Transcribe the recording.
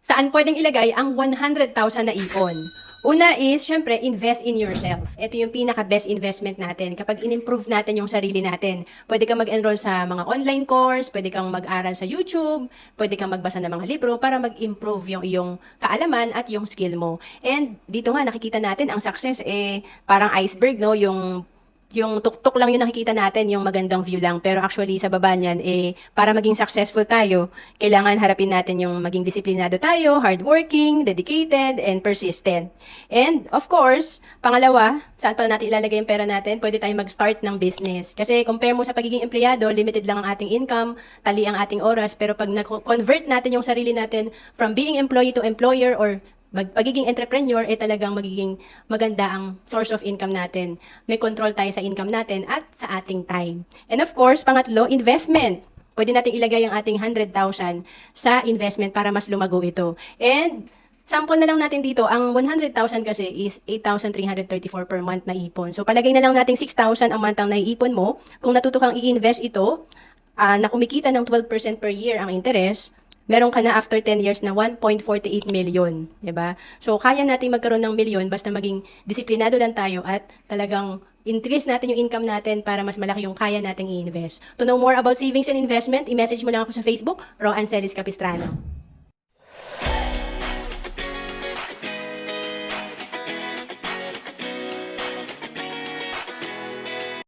saan pwedeng ilagay ang 100,000 na ipon. Una is, syempre, invest in yourself. Ito yung pinaka-best investment natin. Kapag in-improve natin yung sarili natin, pwede kang mag-enroll sa mga online course, pwede kang mag-aral sa YouTube, pwede kang magbasa ng mga libro para mag-improve yung iyong kaalaman at yung skill mo. And dito nga, nakikita natin ang success, eh, parang iceberg, no? Yung yung tuktok lang yung nakikita natin, yung magandang view lang. Pero actually, sa baba niyan, eh, para maging successful tayo, kailangan harapin natin yung maging disiplinado tayo, hardworking, dedicated, and persistent. And, of course, pangalawa, saan pa natin ilalagay yung pera natin? Pwede tayong mag-start ng business. Kasi compare mo sa pagiging empleyado, limited lang ang ating income, tali ang ating oras, pero pag na-convert natin yung sarili natin from being employee to employer or mag, pagiging entrepreneur, eh talagang magiging maganda ang source of income natin. May control tayo sa income natin at sa ating time. And of course, pangatlo, investment. Pwede natin ilagay ang ating 100,000 sa investment para mas lumago ito. And sample na lang natin dito, ang 100,000 kasi is 8,334 per month na ipon. So palagay na lang natin 6,000 ang month ang naiipon mo. Kung natuto kang i-invest ito, ah, na kumikita ng 12% per year ang interest, meron ka na after 10 years na 1.48 million, 'di ba? So kaya nating magkaroon ng milyon basta maging disiplinado lang tayo at talagang increase natin yung income natin para mas malaki yung kaya nating i-invest. To know more about savings and investment, i-message mo lang ako sa Facebook, Ro Ancelis Capistrano.